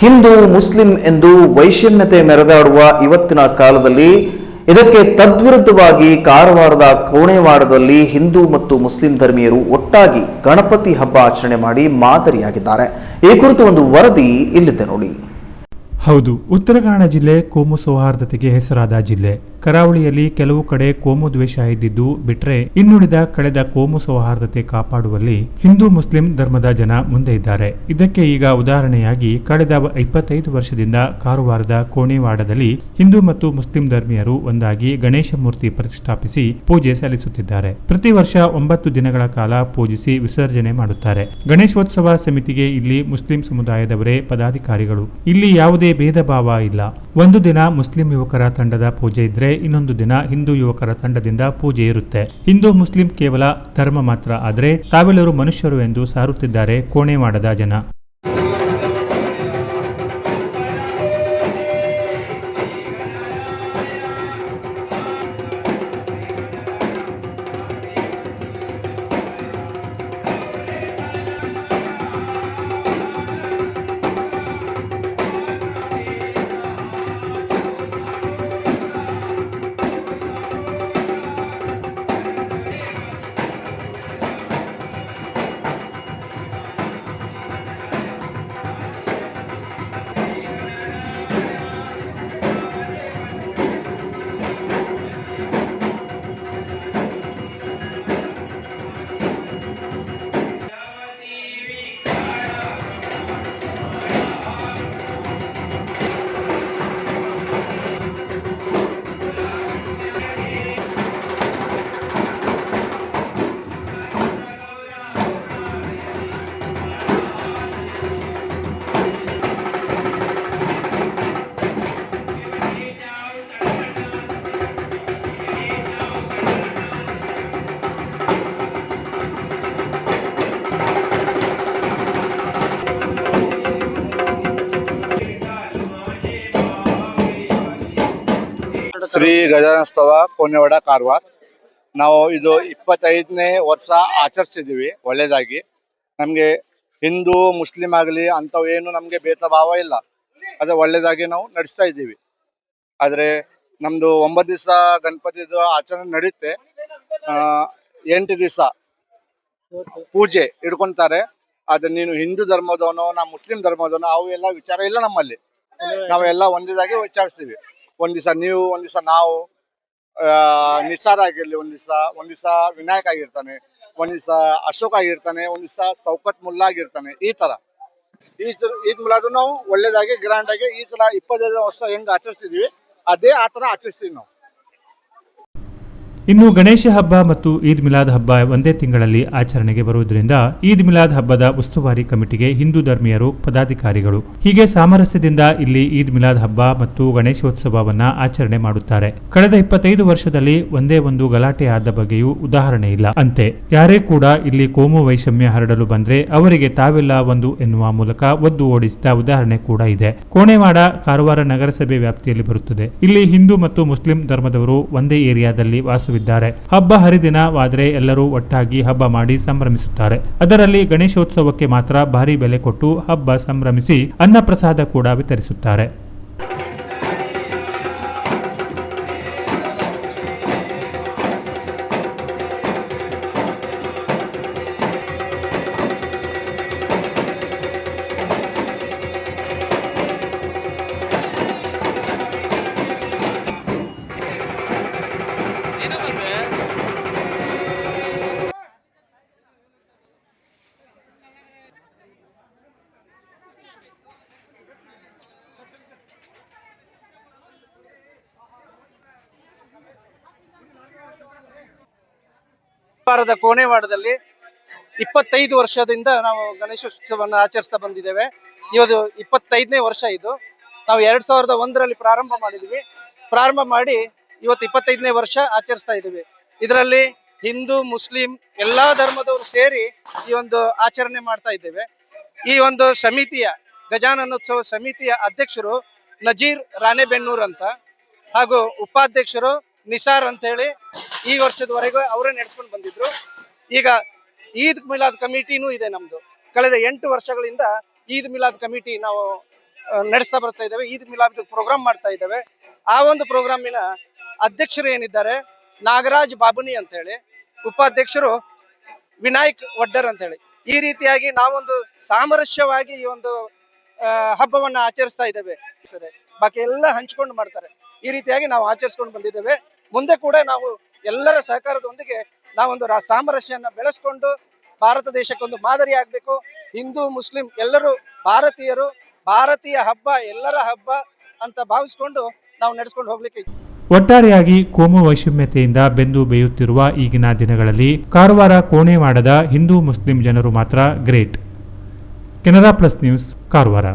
Hindu, Muslim ಎಂದು ವೈಷಮ್ಯತೆ ಮೆರೆದಾಡುವ ಇವತ್ತಿನ ಕಾಲದಲ್ಲಿ ಇದಕ್ಕೆ ತದ್ವಿರುದ್ಧವಾಗಿ ಕಾರವಾರದ ಕೋಣೆವಾಡದಲ್ಲಿ ಹಿಂದೂ ಮತ್ತು ಮುಸ್ಲಿಂ ಧರ್ಮೀಯರು ಒಟ್ಟಾಗಿ ಗಣಪತಿ ಹಬ್ಬ ಆಚರಣೆ ಮಾಡಿ ಮಾದರಿಯಾಗಿದ್ದಾರೆ. ಈ ಕುರಿತು ಒಂದು ವರದಿ ಇಲ್ಲಿದೆ ನೋಡಿ. ಹೌದು, ಉತ್ತರ ಕನ್ನಡ ಜಿಲ್ಲೆ ಕೋಮು ಸೌಹಾರ್ದತೆಗೆ ಹೆಸರಾದ ಜಿಲ್ಲೆ. ಕರಾವಳಿಯಲ್ಲಿ ಕೆಲವು ಕಡೆ ಕೋಮು ದ್ವೇಷ ಇದ್ದಿದ್ದು ಬಿಟ್ರೆ ಇನ್ನುಳಿದ ಕಳೆದ ಕೋಮು ಸೌಹಾರ್ದತೆ ಕಾಪಾಡುವಲ್ಲಿ ಹಿಂದೂ ಮುಸ್ಲಿಂ ಧರ್ಮದ ಜನ ಮುಂದೆ ಇದ್ದಾರೆ. ಇದಕ್ಕೆ ಈಗ ಉದಾಹರಣೆಯಾಗಿ ಕಳೆದ ಇಪ್ಪತ್ತೈದು ವರ್ಷದಿಂದ ಕಾರವಾರದ ಕೋಣೆವಾಡದಲ್ಲಿ ಹಿಂದೂ ಮತ್ತು ಮುಸ್ಲಿಂ ಧರ್ಮೀಯರು ಒಂದಾಗಿ ಗಣೇಶ ಮೂರ್ತಿ ಪ್ರತಿಷ್ಠಾಪಿಸಿ ಪೂಜೆ ಸಲ್ಲಿಸುತ್ತಿದ್ದಾರೆ. ಪ್ರತಿ ವರ್ಷ ಒಂಬತ್ತು ದಿನಗಳ ಕಾಲ ಪೂಜಿಸಿ ವಿಸರ್ಜನೆ ಮಾಡುತ್ತಾರೆ. ಗಣೇಶೋತ್ಸವ ಸಮಿತಿಗೆ ಇಲ್ಲಿ ಮುಸ್ಲಿಂ ಸಮುದಾಯದವರೇ ಪದಾಧಿಕಾರಿಗಳು. ಇಲ್ಲಿ ಯಾವುದೇ ಭೇದ ಭಾವ ಇಲ್ಲ. ಒಂದು ದಿನ ಮುಸ್ಲಿಂ ಯುವಕರ ತಂಡದ ಪೂಜೆ ಇದ್ರೆ ಇನ್ನೊಂದು ದಿನ ಹಿಂದೂ ಯುವಕರ ತಂಡದಿಂದ ಪೂಜೆ ಇರುತ್ತೆ. ಹಿಂದೂ ಮುಸ್ಲಿಂ ಕೇವಲ ಧರ್ಮ ಮಾತ್ರ ಆದರೆ ತಾವೆಲ್ಲರೂ ಮನುಷ್ಯರು ಎಂದು ಸಾರುತ್ತಿದ್ದಾರೆ ಕೋಣೆ ಮಾಡದ ಜನ. ಶ್ರೀ ಗಜಾನೋತ್ಸವ ಕೋನೆವಾಡ ಕಾರವಾರ. ನಾವು ಇದು ಇಪ್ಪತ್ತೈದನೇ ವರ್ಷ ಆಚರಿಸಿದ್ದೀವಿ ಒಳ್ಳೇದಾಗಿ ನಮಗೆ ಹಿಂದೂ, ಮುಸ್ಲಿಂ ಆಗಲಿ ಏನು ನಮಗೆ ಭೇದ ಭಾವ ಇಲ್ಲ. ಅದು ಒಳ್ಳೇದಾಗಿ ನಾವು ನಡೆಸ್ತಾ ಇದ್ದೀವಿ. ಆದರೆ ನಮ್ಮದು ಒಂಬತ್ತು ದಿವಸ ಗಣಪತಿದು ಆಚರಣೆ ನಡೆಯುತ್ತೆ ಎಂಟು ದಿವಸ ಪೂಜೆ ಇಡ್ಕೊಂತಾರೆ ಆದ್ರೆ ನೀನು ಹಿಂದೂ ಧರ್ಮದವನು, ನಾ ಮುಸ್ಲಿಂ ಧರ್ಮದವನು, ಅವು ಎಲ್ಲ ವಿಚಾರ ಇಲ್ಲ ನಮ್ಮಲ್ಲಿ. ನಾವೆಲ್ಲ ಒಂದೇದಾಗಿ ವಿಚಾರಿಸ್ತೀವಿ. ಒಂದ್ ದಿವಸ ನೀವು, ಒಂದ್ ದಿವಸ ನಾವು ನಿಸಾರ್ ಆಗಿರ್ಲಿ, ಒಂದ್ ದಿವಸ ದಿವಸ ವಿನಾಯಕ್ ಆಗಿರ್ತಾನೆ, ಒಂದ್ ದಿವಸ ಅಶೋಕ್ ಆಗಿರ್ತಾನೆ, ಒಂದ್ ದಿವಸ ಸೌಕತ್ ಮುಲ್ಲಾ ಆಗಿರ್ತಾನೆ, ಈ ತರ. ಈ ಈದ್ ಮುಲಾದ್ರು ನಾವು ಒಳ್ಳೇದಾಗಿ ಗ್ರ್ಯಾಂಡ್ ಆಗಿ ಈ ತರ ಇಪ್ಪತ್ತೈದು ವರ್ಷ ಹೆಂಗ್ ಆಚರಿಸ್ತಿದೀವಿ, ಅದೇ ಆ ತರ ಆಚರಿಸ್ತೀವಿ ನಾವು. ಇನ್ನು ಗಣೇಶ ಹಬ್ಬ ಮತ್ತು ಈದ್ ಮಿಲಾದ್ ಹಬ್ಬ ಒಂದೇ ತಿಂಗಳಲ್ಲಿ ಆಚರಣೆಗೆ ಬರುವುದರಿಂದ ಈದ್ ಮಿಲಾದ್ ಹಬ್ಬದ ಉಸ್ತುವಾರಿ ಕಮಿಟಿಗೆ ಹಿಂದೂ ಧರ್ಮೀಯರು ಪದಾಧಿಕಾರಿಗಳು ಹೀಗೆ ಸಾಮರಸ್ಯದಿಂದ ಇಲ್ಲಿ ಈದ್ ಮಿಲಾದ್ ಹಬ್ಬ ಮತ್ತು ಗಣೇಶೋತ್ಸವವನ್ನ ಆಚರಣೆ ಮಾಡುತ್ತಾರೆ. ಕಳೆದ ಇಪ್ಪತ್ತೈದು ವರ್ಷದಲ್ಲಿ ಒಂದೇ ಒಂದು ಗಲಾಟೆ ಆದ ಬಗ್ಗೆಯೂ ಉದಾಹರಣೆ ಇಲ್ಲ. ಅಂತೆ ಯಾರೇ ಕೂಡ ಇಲ್ಲಿ ಕೋಮು ವೈಷಮ್ಯ ಹರಡಲು ಬಂದ್ರೆ ಅವರಿಗೆ ತಾವೆಲ್ಲ ಒಂದು ಎನ್ನುವ ಮೂಲಕ ಒದ್ದು ಓಡಿಸಿದ ಉದಾಹರಣೆ ಕೂಡ ಇದೆ. ಕೋಣೆವಾಡ ಕಾರವಾರ ನಗರಸಭೆ ವ್ಯಾಪ್ತಿಯಲ್ಲಿ ಬರುತ್ತದೆ. ಇಲ್ಲಿ ಹಿಂದೂ ಮತ್ತು ಮುಸ್ಲಿಂ ಧರ್ಮದವರು ಒಂದೇ ಏರಿಯಾದಲ್ಲಿ ವಾಸವಿದ್ದಾರೆ ಹಬ್ಬ ಹರಿದಿನವಾದರೆ ಎಲ್ಲರೂ ಒಟ್ಟಾಗಿ ಹಬ್ಬ ಮಾಡಿ ಸಂಭ್ರಮಿಸುತ್ತಾರೆ. ಅದರಲ್ಲಿ ಗಣೇಶೋತ್ಸವಕ್ಕೆ ಮಾತ್ರ ಭಾರಿ ಬೆಲೆ ಕೊಟ್ಟು ಹಬ್ಬ ಸಂಭ್ರಮಿಸಿ ಅನ್ನಪ್ರಸಾದ ಕೂಡ ವಿತರಿಸುತ್ತಾರೆ. ವಾರದ ಕೋಣೆವಾಡದಲ್ಲಿ ಇಪ್ಪತ್ತೈದು ವರ್ಷದಿಂದ ನಾವು ಗಣೇಶೋತ್ಸವವನ್ನು ಆಚರಿಸ್ತಾ ಬಂದಿದ್ದೇವೆ. ಇವತ್ತು ಇಪ್ಪತ್ತೈದನೇ ವರ್ಷ ಇದು. ನಾವು ಎರಡ್ ಸಾವಿರದ ಒಂದರಲ್ಲಿ ಪ್ರಾರಂಭ ಮಾಡಿದ್ವಿ. ಪ್ರಾರಂಭ ಮಾಡಿ ಇವತ್ತು ಇಪ್ಪತ್ತೈದನೇ ವರ್ಷ ಆಚರಿಸ್ತಾ ಇದ್ದೀವಿ. ಇದರಲ್ಲಿ ಹಿಂದೂ, ಮುಸ್ಲಿಂ ಎಲ್ಲಾ ಧರ್ಮದವರು ಸೇರಿ ಈ ಒಂದು ಆಚರಣೆ ಮಾಡ್ತಾ ಇದ್ದೇವೆ. ಈ ಒಂದು ಸಮಿತಿಯ, ಗಜಾನನೋತ್ಸವ ಸಮಿತಿಯ ಅಧ್ಯಕ್ಷರು ನಜೀರ್ ರಾಣೆಬೆನ್ನೂರ್ ಅಂತ ಹಾಗೂ ಉಪಾಧ್ಯಕ್ಷರು ನಿಸಾರ್ ಅಂತ ಹೇಳಿ ಈ ವರ್ಷದವರೆಗೂ ಅವರೇ ನಡೆಸ್ಕೊಂಡು ಬಂದಿದ್ರು. ಈಗ ಈದ್ ಮಿಲಾದ್ ಕಮಿಟಿನೂ ಇದೆ ನಮ್ದು. ಕಳೆದ ಎಂಟು ವರ್ಷಗಳಿಂದ ಈದ್ ಮಿಲಾದ್ ಕಮಿಟಿ ನಾವು ನಡೆಸ್ತಾ ಬರ್ತಾ ಇದ್ದೇವೆ. ಈದ್ ಮಿಲಾದ್ ಪ್ರೋಗ್ರಾಮ್ ಮಾಡ್ತಾ ಇದ್ದೇವೆ. ಆ ಒಂದು ಪ್ರೋಗ್ರಾಮಿನ ಅಧ್ಯಕ್ಷರು ಏನಿದ್ದಾರೆ? ನಾಗರಾಜ್ ಬಾಬುನಿ ಅಂತ ಹೇಳಿ ಉಪಾಧ್ಯಕ್ಷರು ವಿನಾಯಕ್ ವಡ್ಡರ್ ಅಂತ ಹೇಳಿ ಈ ರೀತಿಯಾಗಿ ನಾವೊಂದು ಸಾಮರಸ್ಯವಾಗಿ ಈ ಒಂದು ಹಬ್ಬವನ್ನು ಆಚರಿಸ್ತಾ ಇದ್ದೇವೆ. ಬಾಕಿ ಎಲ್ಲ ಹಂಚ್ಕೊಂಡು ಮಾಡ್ತಾರೆ. ಈ ರೀತಿಯಾಗಿ ನಾವು ಆಚರಿಸ್ಕೊಂಡು ಬಂದಿದ್ದೇವೆ. ಮುಂದೆ ಕೂಡ ನಾವು ಎಲ್ಲರ ಸಹಕಾರದೊಂದಿಗೆ ನಾವೊಂದು ಸಾಮರಸ್ಯನ ಬೆಳೆಸ್ಕೊಂಡು ಭಾರತ ದೇಶಕ್ಕೊಂದು ಮಾದರಿ ಆಗ್ಬೇಕು. ಹಿಂದೂ, ಮುಸ್ಲಿಂ ಎಲ್ಲರೂ ಭಾರತೀಯರು, ಭಾರತೀಯ ಹಬ್ಬ ಎಲ್ಲರ ಹಬ್ಬ ಅಂತ ಭಾವಿಸ್ಕೊಂಡು ನಾವು ನಡೆಸ್ಕೊಂಡು ಹೋಗ್ಲಿಕ್ಕೆ ಒಟ್ಟಾರೆಯಾಗಿ ಕೋಮು ವೈಷಮ್ಯತೆಯಿಂದ ಬೆಂದು ಬೇಯುತ್ತಿರುವ ಈಗಿನ ದಿನಗಳಲ್ಲಿ ಕಾರವಾರ ಕೋಣೆವಾಡದ ಹಿಂದೂ, ಮುಸ್ಲಿಂ ಜನರು ಮಾತ್ರ great. Canara plus news, Karwar.